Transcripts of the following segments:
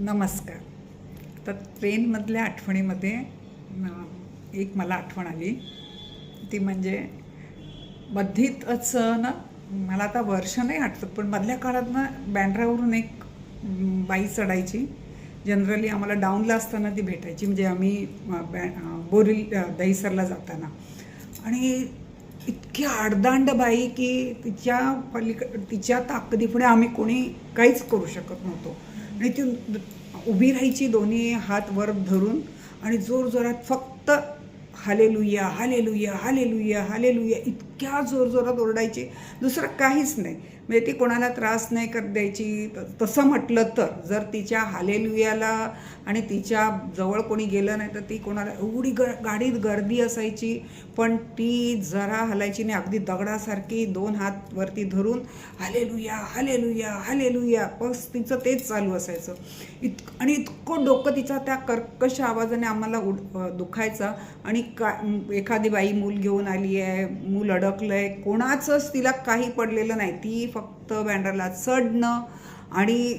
नमस्कार. तर ट्रेनमधल्या आठवणीमध्ये एक मला आठवण आली. ती म्हणजे मध्येच ना मला आता वर्ष नाही आठवत पण मधल्या काळात ना बँड्रावरून एक बाई चढायची. जनरली आम्हाला डाऊनला असताना ती भेटायची. म्हणजे आम्ही अं, बॅ बोरील दहिसरला जाताना. आणि इतकी आडदांड बाई की तिच्या पलीक तिच्या ताकदीपुढे आम्ही कोणी काहीच करू शकत नव्हतो. आणि ती उभी राहायची दोन्ही हात वर धरून आणि जोरजोरात फक्त हालेलुया हालेलुया हालेलुया हालेलुया इतक्या जोरजोरात ओरडायची. दुसरं काहीच नाही. म्हणजे ती कोणाला त्रास नाही कर द्यायची. तसं म्हटलं तर जर तिच्या हालेलुयाला आणि तिच्या जवळ कोणी गेलं नाही तर ती कोणाला एवढी ग गाडीत गर्दी असायची. पण ती जरा हलायची नाही अगदी दगडासारखी दोन हात वरती धरून हालेलुया हालेलुया हालेलुया. बस तिचं तेच चालू असायचं. इत आणि इतकं डोकं तिचा त्या कर्कश आवाजाने आम्हाला उड दुखायचा. आणि का एखादी बाई मूल घेऊन आली आहे मूल अडकलं अडकलंय. कोणाचंच तिला काही पडलेलं नाही. ती फक्त बँडरला चढणं आणि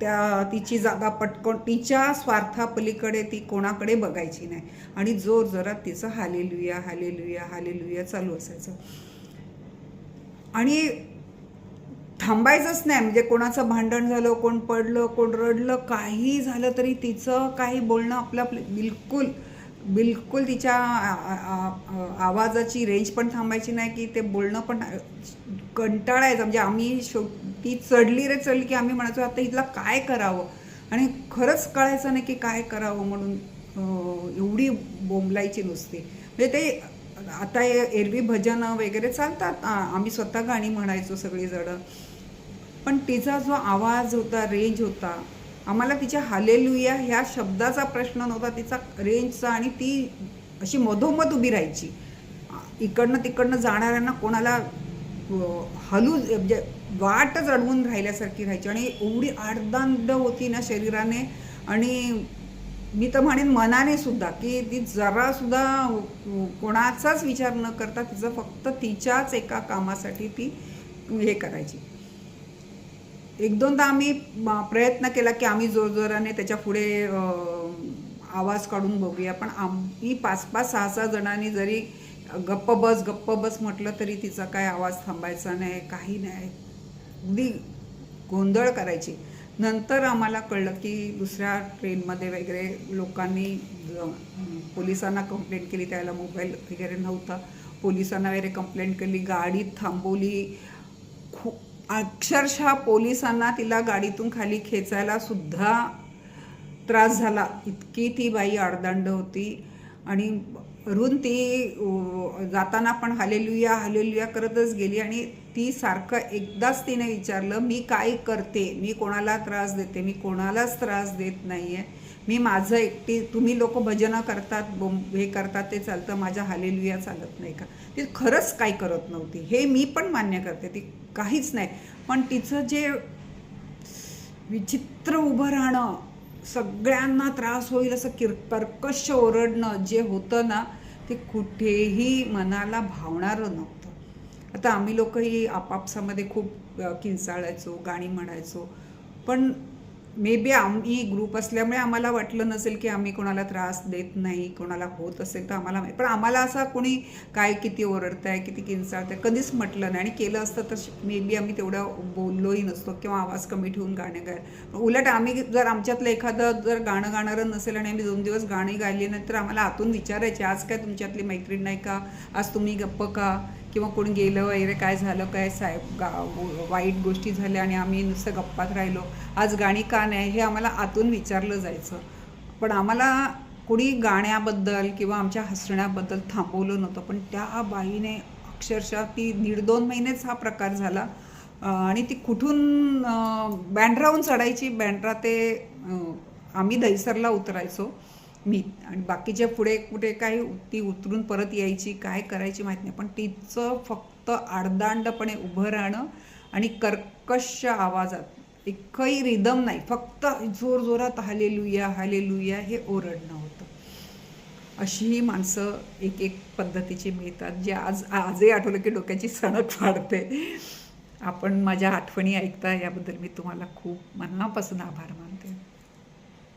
त्या तिची जागा पटकन तिच्या स्वार्थापलीकडे ती कोणाकडे बघायची नाही. आणि जोर जोरात तिचं हालेलुया हालेलुया हालेलुया चालू असायचं. आणि थांबायचंच नाही. म्हणजे कोणाचं भांडण झालं कोण पडलं कोण रडलं काही झालं तरी तिचं काही बोलणं आपलं आपलं बिलकुल बिलकुल तिच्या आवाजाची रेंज पण थांबायची नाही की ते बोलणं पण कंटाळायचं. म्हणजे आम्ही शेवटी चढली रे चढली की आम्ही म्हणायचो आता हिला काय करावं? आणि खरंच कळायचं नाही की काय करावं म्हणून एवढी बोंबलायची नुसती. म्हणजे ते आता एरवी भजनं वगैरे चालतात. आम्ही स्वतः गाणी म्हणायचो सगळीजणं. पण तिचा जो आवाज होता रेंज होता आम्हाला तिच्या हालेलुया ह्या शब्दाचा प्रश्न नव्हता तिचा रेंजचा आणि ती अशी मधोमध उभी राहायची. इकडनं तिकडनं जाणाऱ्यांना कोणाला हलू म्हणजे वाटच अडवून राहिल्यासारखी राहायची. आणि एवढी आडदांड होती ना शरीराने. आणि मी तर म्हणेन मनाने सुद्धा की ती जरासुद्धा कोणाचाच विचार न करता तिचं फक्त तिच्याच एका कामासाठी ती हे करायची. एक दोनदा आम्ही प्रयत्न केला की आम्ही जोरजोराने त्याच्या पुढे आवाज काढून बघूया. पण आम्ही पाच पाच सहा सहा जणांनी जरी गप्प बस गप्प बस म्हटलं तरी तिचा काय आवाज थांबायचा नाही काही नाही. अगदी गोंधळ करायची. नंतर आम्हाला कळलं की दुसऱ्या ट्रेनमध्ये वगैरे लोकांनी पोलिसांना कंप्लेंट केली त्याला मोबाईल वगैरे नव्हता. पोलिसांना वगैरे कंप्लेंट केली गाडी थांबवली. अक्षरशः पोलिसांना तिला गाडीतून खाली खेचायला सुद्धा त्रास झाला. इतकी ती बाई आडदांड होती. आणि वरून ती जाताना पण हालेलुया हालेलुया करतच गेली आणि ती सारखं एकदाच तिने विचारलं मी काय करते? मी कोणाला त्रास देते? मी कोणालाच त्रास देत नाही आहे मी माझं एकटी तुम्ही लोक भजनं करतात बोम- हे करतात ते चालतं माझ्या हालेलुया चालत नाही का? ती खरंच काय करत नव्हती. हे मी पण मान्य करते ती काहीच नाही. पण तिचं जे विचित्र उभं राहणं सगळ्यांना त्रास होईल असं किर कर्कश ओरडणं जे होतं ना ते कुठेही मनाला भावणारं नव्हतं. आता आम्ही लोकही आपापसामध्ये खूप किंचाळायचो गाणी म्हणायचो. पण मे बी आम्ही ग्रुप असल्यामुळे आम्हाला वाटलं नसेल की आम्ही कोणाला त्रास देत नाही कोणाला होत असेल तर आम्हाला पण आम्हाला असा कोणी काय किती ओरडताय किती किंचाळताय कधीच म्हटलं नाही. आणि केलं असतं तर मे बी आम्ही तेवढं बोललोही नसतो किंवा आवाज कमी ठेवून गाणे गाय. उलट आम्ही जर आमच्यातलं एखादं जर गाणं गाणारं नसेल आणि आम्ही दोन दिवस गाणी गायली नाही तर आम्हाला आतून विचारायचे आज काय तुमच्यातली मैत्रीण नाही का? आज तुम्ही गप्प का? किंवा कोण गेलं वगैरे काय झालं काय साहेब गा वाईट गोष्टी झाल्या आणि आम्ही नुसतं गप्पात राहिलो. आज गाणी का नाही हे आम्हाला आतून विचारलं जायचं. पण आम्हाला कोणी गाण्याबद्दल किंवा आमच्या हसण्याबद्दल थांबवलं नव्हतं. पण त्या बाईने अक्षरशः ती दीड दोन महिनेच हा प्रकार झाला. आणि ती कुठून बँड्राहून चढायची बँड्रा ते आम्ही दहिसरला उतरायचो. मी आणि बाकीच्या पुढे कुठे काही ती उतरून परत यायची काय करायची माहीत नाही. पण तिचं फक्त आडदांडपणे उभं राहणं आणि कर्कश आवाजात एकही रिदम नाही. फक्त जोरजोरात हालेलुया हालेलुया हे ओरडणं होतं. अशीही माणसं एक एक पद्धतीची मिळतात जे आज आजही आठवलं की डोक्याची सणक वाढते आपण माझ्या आठवणी ऐकता याबद्दल मी तुम्हाला खूप मनापासून आभार मानतो.